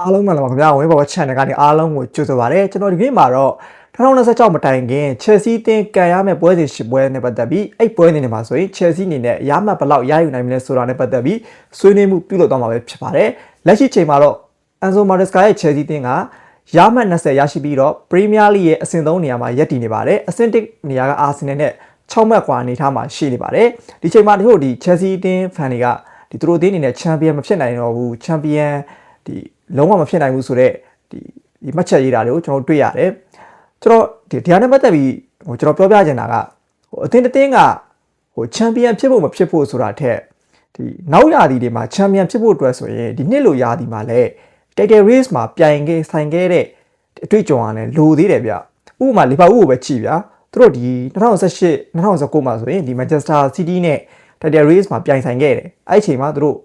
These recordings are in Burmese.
အားလုံးမင်္ဂလာပါခင်ဗျာဝင်းဘော် channel ကနေအားလုံးကိုကြိုဆိုပါရစေကျွန်တော်ဒီနေ့မှာတော့2026မတိုင်ခင် Chelsea တင်ကန်ရမယ့်ပွဲစဉ်၈ပွဲနဲ့ပတ်သက်ပြီးအဲ့ပွဲစဉ်တွေမှာဆိုရင် Chelsea အနေနဲ့ရမှတ်ဘလောက်ရယူနိုင်မလဲဆိုတာနဲ့ပတ်သက်ပြီးဆွေးနွေးမှုပြုလုပ်သွားမှာပဲဖြစ်ပါတယ်လက်ရှိချိန်မှာတော့ Enzo Maresca ရဲ့ Chelsea တင်ကရမှတ်20ရရှိပြီးတော့ Premier League ရဲ့အဆင့်3နေရာမှာရပ်တည်နေပါတယ်အဆင့်1နေရာက Arsenal နဲ့6မှတ်ကွာအနေထားမှာရှိနေပါတယ်ဒီချိန်မှာတို့ဒီ Chelsea တင် fan တွေကဒီသူတို့အသင်းအနေနဲ့ Champion မဖြစ်နိုင်တော့ဘူး Champion ဒီ လုံးဝမဖြစ်နိုင်ဘူးဆိုတော့ဒီဒီမှတ်ချက်ရေးတာတွေကိုကျွန်တော်တွေ့ရတယ်ကျွန်တော်ဒီတရားနဲ့ပတ်သက်ပြီးဟိုကျွန်တော်ပြောပြချင်တာကဟိုအသင်းတစ်သင်းကဟိုချန်ပီယံဖြစ်ဖို့မဖြစ်ဖို့ဆိုတာထက်ဒီနောက်ရာသီတွေမှာချန်ပီယံဖြစ်ဖို့အတွက်ဆိုရင်ဒီနှစ်လိုရာသီမှာလည်း title race မှာပြိုင်ခဲ့ဆိုင်ခဲ့တဲ့အတွေ့အကြုံကလည်းလိုသေးတယ်ဗျဥပမာလီဗာပူးကိုပဲကြည့်ဗျာသူတို့ဒီ2018 2019မှာဆိုရင်ဒီ Manchester City နဲ့ title race မှာပြိုင်ဆိုင်ခဲ့တယ်အဲ့အချိန်မှာသူတို့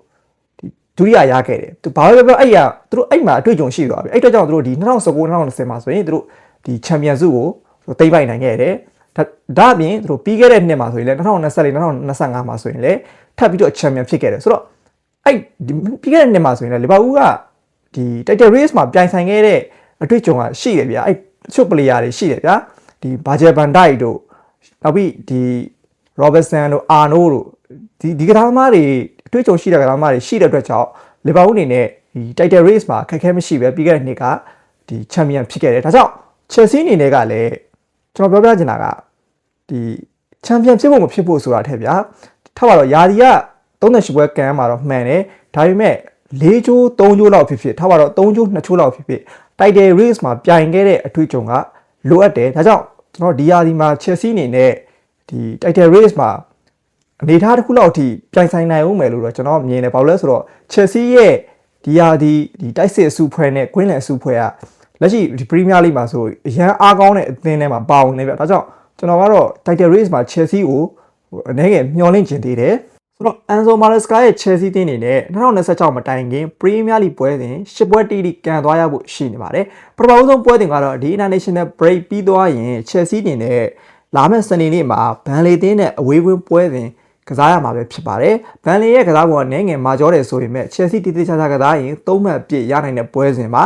ဒုတိယရခဲ့တယ်သူဘာပဲပြောအဲ့ရသူတို့အဲ့မှာအတွေ့အကြုံရှိသွားပြီအဲ့တော့ကြောင့်သူတို့ဒီ2019 2020မှာဆိုရင်သူတို့ဒီချန်ပီယံစုကိုသိမ်းပိုက်နိုင်ခဲ့တယ်ဒါဒါအပြင်သူတို့ပြီးခဲ့တဲ့နှစ်မှာဆိုရင်လည်း2024 2025မှာဆိုရင်လည်းထပ်ပြီးတော့ချန်ပီယံဖြစ်ခဲ့တယ်ဆိုတော့အဲ့ဒီပြီးခဲ့တဲ့နှစ်မှာဆိုရင်လည်းလီဗာပူးကဒီ title race မှာပြိုင်ဆိုင်ခဲ့တဲ့အတွေ့အကြုံကရှိတယ်ဗျာအဲ့ချုပ်ပလေယာတွေရှိတယ်ဗျာဒီဘာဂျယ်ဘန်ဒိုက်တို့နောက်ပြီးဒီ Robertson တို့ Arno တို့ဒီဒီကစားသမားတွေ အတွေ့အကြုံရှိတဲ့ကစားသမားတွေရှိတဲ့အတွက်ကြောင့်လီဗာပူးအနေနဲ့ဒီ title race မှာခက်ခဲမရှိပဲပြီးခဲ့တဲ့နှစ်ကဒီ champion ဖြစ်ခဲ့တယ်ဒါကြောင့် Chelsea အနေနဲ့ကလည်းကျွန်တော်ပြောပြချင်တာကဒီ champion ဖြစ်ဖို့မဖြစ်ဖို့ဆိုတာထက်ဗျာထားပါတော့ယာဒီက38ပွဲကန်မှာတော့မှန်တယ်ဒါပေမဲ့၄ချိုး၃ချိုးလောက်ဖြစ်ဖြစ်ထားပါတော့၃ချိုး2ချိုးလောက်ဖြစ်ဖြစ် title race မှာပြိုင်ခဲ့တဲ့အတွေ့အကြုံကလိုအပ်တယ်ဒါကြောင့်ကျွန်တော်ဒီယာဒီမှာ Chelsea အနေနဲ့ဒီ title race မှာ အနေထားတစ်ခုလောက်အထိပြိုင်ဆိုင်နိုင်ဦးမယ်လို့တော့ကျွန်တော်မြင်တယ်ဘာလို့လဲဆိုတော့ Chelsea ရဲ့ဒီယာဒီဒီတိုက်စစ်အစုဖွဲ့နဲ့ Queen အစုဖွဲ့ကလက်ရှိဒီ Premier League မှာဆိုအရန်အားကောင်းတဲ့အသင်းထဲမှာပါဝင်နေပြဒါကြောင့်ကျွန်တော်ကတော့ title race မှာ Chelsea ကိုအနေငယ်မျှော်လင့်ချင်သေးတယ်ဆိုတော့ Enzo Maresca ရဲ့ Chelsea တင်းနေနဲ့2026မတိုင်ခင် Premier League ပွဲစဉ်10ပွဲတီးတီးကန်သွားရဖို့ရှိနေပါတယ်ပထမဆုံးပွဲစဉ်ကတော့ဒီ International Break ပြီးသွားရင် Chelsea တင်နဲ့လာမယ့်စနေနေ့မှာဘန်လီတင်းနဲ့အဝေးဝင်းပွဲစဉ် ကစားရမှာပဲဖြစ်ပါတယ်။ဘန်လီရဲ့ကစားပုံကနည်းငယ်မာကျောတယ်ဆိုပေမဲ့ Chelsea တီတီချာချာကစားရင်သုံးမှတ်ပြည့်ရနိုင်တဲ့ပွဲစဉ်မှာ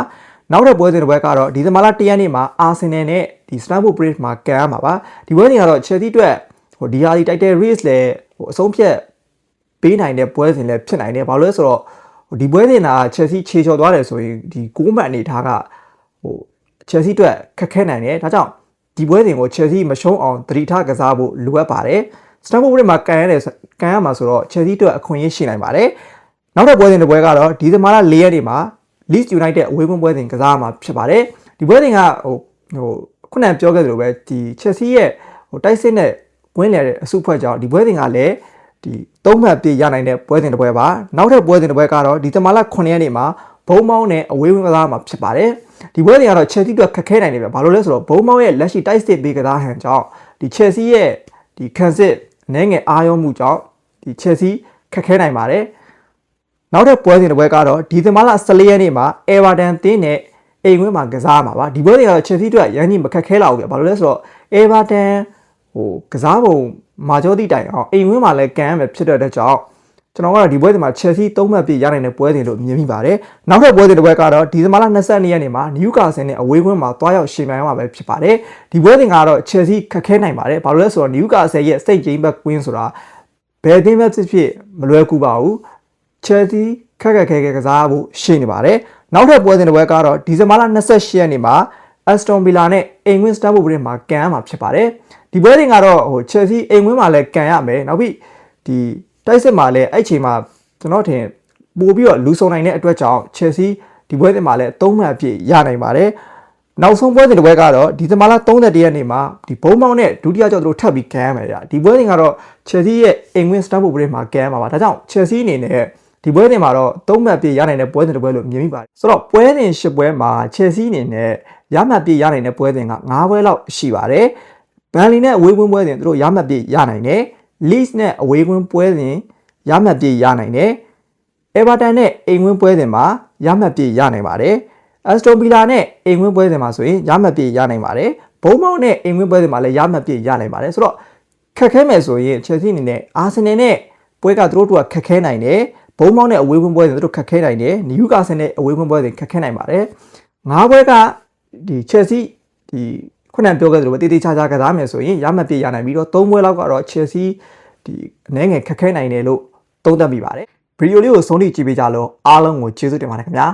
နောက်တဲ့ပွဲစဉ်တစ်ပွဲကတော့ဒီဇင်ဘာလ၁ရက်နေ့မှာ Arsenal နဲ့ဒီ Stamford Bridge မှာကန်ရမှာပါ။ဒီပွဲစဉ်ကတော့ Chelsea အတွက်ဟိုဒီဟာဒီ title race လဲဟိုအဆုံးဖြတ်ပေးနိုင်တဲ့ပွဲစဉ်လည်းဖြစ်နိုင်တယ်။ဘာလို့လဲဆိုတော့ဒီပွဲစဉ်က Chelsea ခြေချော်သွားတယ်ဆိုရင်ဒီ6မှတ်အနေထားကဟို Chelsea အတွက်ခက်ခဲနိုင်တယ်။ဒါကြောင့်ဒီပွဲစဉ်ကို Chelsea မရှုံးအောင်သတိထားကစားဖို့လိုအပ်ပါတယ်။ Stamford Bridge မှာကန်ရတယ်ကန်ရမှာဆိုတော့ Chelsea အတွက်အခွင့်အရေးရှိနိုင်ပါတယ်။နောက်တဲ့ပွဲစဉ်တစ်ပွဲကတော့ဒီဇင်ဘာလ၄ရက်နေ့မှာ Leeds United အဝေးကွင်းပွဲစဉ်ကစားရမှာဖြစ်ပါတယ်။ဒီပွဲစဉ်ကဟိုဟိုခုနကပြောခဲ့သလိုပဲဒီ Chelsea ရဲ့ဟိုတိုက်စစ်နဲ့ဝင်းလည်တဲ့အစုဖွဲ့ကြောင့်ဒီပွဲစဉ်ကလည်းဒီသုံးမှတ်ပြည့်ရနိုင်တဲ့ပွဲစဉ်တစ်ပွဲပါ။နောက်ထပ်ပွဲစဉ်တစ်ပွဲကတော့ဒီဇင်ဘာလ9ရက်နေ့မှာဘုံမောင်းနဲ့အဝေးကွင်းကစားမှာဖြစ်ပါတယ်။ဒီပွဲစဉ်ကတော့ Chelsea အတွက်ခက်ခဲနိုင်တယ်ဗျ။ဘာလို့လဲဆိုတော့ဘုံမောင်းရဲ့လက်ရှိတိုက်စစ်ပေးကစားဟန်ကြောင့်ဒီ Chelsea ရဲ့ဒီခံစစ် အနေငယ်အားရုံးမှုကြောင့်ဒီ Chelsea ခက်ခဲနိုင်ပါတယ်။နောက်ထပ်ပွဲစဉ်တစ်ပွဲကတော့ဒီဇင်ဘာလ14ရက်နေ့မှာ Everton တင်းနဲ့အိမ်ဝင်းမှာကစားမှာပါဒီပွဲတွေကတော့ Chelsea အတွက်ရန်ကြီးမခက်ခဲလောက်ဘူးဗျဘာလို့လဲဆိုတော့ Everton ဟိုကစားပုံမာကျောတိတိုင်အောင်အိမ်ဝင်းမှာလည်းကန်ရမယ်ဖြစ်တဲ့အတွက်ကြောင့် ကျွန်တော်ကတော့ဒီပွဲစဉ်မှာ Chelsea သုံးမှတ်ပြည့်ရနိုင်တဲ့ပွဲစဉ်လို့မြင်မိပါတယ်နောက်ထပ်ပွဲစဉ်တစ်ပွဲကတော့ဒီဇင်ဘာလ22ရက်နေ့မှာ Newcastle နဲ့အဝေးကွင်းမှာတွားရောက်ရှင်ပြိုင်ရမှာပဲဖြစ်ပါတယ်ဒီပွဲစဉ်ကတော့ Chelsea ခက်ခဲနိုင်ပါတယ်ဘာလို့လဲဆိုတော့ Newcastle ရဲ့ State Game Back Win ဆိုတာဘယ်အသင်းပဲဖြစ်ဖြစ်မလွယ်ကူပါဘူး Chelsea ခက်ခက်ခဲခဲကစားဖို့ရှိနေပါတယ်။နောက်ထပ်ပွဲစဉ်တစ်ပွဲကတော့ဒီဇင်ဘာလ28ရက်နေ့မှာ Aston Villa နဲ့အိမ်ဝင်း Stamford Bridge မှာကန်ရမှာဖြစ်ပါတယ်။ဒီပွဲစဉ်ကတော့ဟို Chelsea အိမ်ဝင်းမှာလည်းကန်ရမယ်။နောက်ပြီးဒီ တိုက်စစ်မှာလည်းအဲ့ချိန်မှာကျွန်တော်ထင်ပို့ပြီးတော့လူဆုံနိုင်တဲ့အတွက်ကြောင့် Chelsea ဒီပွဲစဉ်မှာလည်း၃မှတ်အပြည့်ရနိုင်ပါတယ်။နောက်ဆုံးပွဲစဉ်တစ်ပွဲကတော့ဒီဇင်ဘာလ31ရက်နေ့မှာဒီဘုံမောင်းနဲ့ဒုတိယကြောက်တို့ထပ်ပြီးကန်ရမယ်ဗျ။ဒီပွဲစဉ်ကတော့ Chelsea ရဲ့အိမ်ဝင်း Stamford Bridge မှာကန်ရမှာပါ။ဒါကြောင့် Chelsea အနေနဲ့ဒီပွဲစဉ်မှာတော့သုံးမှတ်ပြည့်ရနိုင်တဲ့ပွဲစဉ်တစ်ပွဲလို့မြင်မိပါတယ်ဆိုတော့ပွဲစဉ်၈ပွဲမှာ Chelsea အနေနဲ့ရမှတ်ပြည့်ရနိုင်တဲ့ပွဲစဉ်က9ပွဲလောက်ရှိပါတယ်ဘန်လီနဲ့အဝေးကွင်းပွဲစဉ်သူတို့ရမှတ်ပြည့်ရနိုင်တယ် Leeds နဲ့အဝေးကွင်းပွဲစဉ်ရမှတ်ပြည့်ရနိုင်တယ် Everton နဲ့အိမ်ကွင်းပွဲစဉ်မှာရမှတ်ပြည့်ရနိုင်ပါတယ် Aston Villa နဲ့အိမ်ကွင်းပွဲစဉ်မှာဆိုရင်ရမှတ်ပြည့်ရနိုင်ပါတယ်ဘုံမောင်းနဲ့အိမ်ကွင်းပွဲစဉ်မှာလည်းရမှတ်ပြည့်ရနိုင်ပါတယ်ဆိုတော့ခက်ခဲမယ်ဆိုရင် Chelsea အနေနဲ့ Arsenal နဲ့ပွဲကသူတို့တို့ကခက်ခဲနိုင်တယ်ဘုံမောင်းနဲ့အဝေးဝင်ပွဲတွေသူတို့ခက်ခဲနိုင်တယ်နယူကာဆယ်နဲ့အဝေးဝင်ပွဲတွေခက်ခဲနိုင်ပါတယ်ငါးပွဲကဒီချက်စီဒီ ခုနကပြောခဲ့သလိုပဲတေးသေးချာချာကစားမယ်ဆိုရင်ရမှတ်ပြရနိုင်ပြီးတော့သုံးပွဲလောက်ကတော့ချက်စီဒီအနေငယ်ခက်ခဲနိုင်တယ်လို့သုံးသပ်မိပါတယ်ဗီဒီယိုလေးကိုဆုံးထိကြည့်ပေးကြလို့အားလုံးကိုကျေးဇူးတင်ပါတယ်ခင်ဗျာ